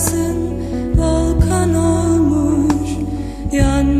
sensin olmuş yanmış.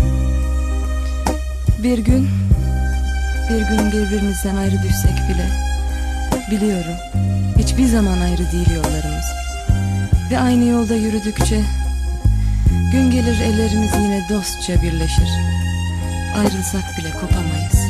Bir gün, bir gün birbirimizden ayrı düşsek bile biliyorum hiçbir zaman ayrı değil yollarımız. Ve aynı yolda yürüdükçe gün gelir ellerimiz yine dostça birleşir. Ayrılsak bile kopamayız.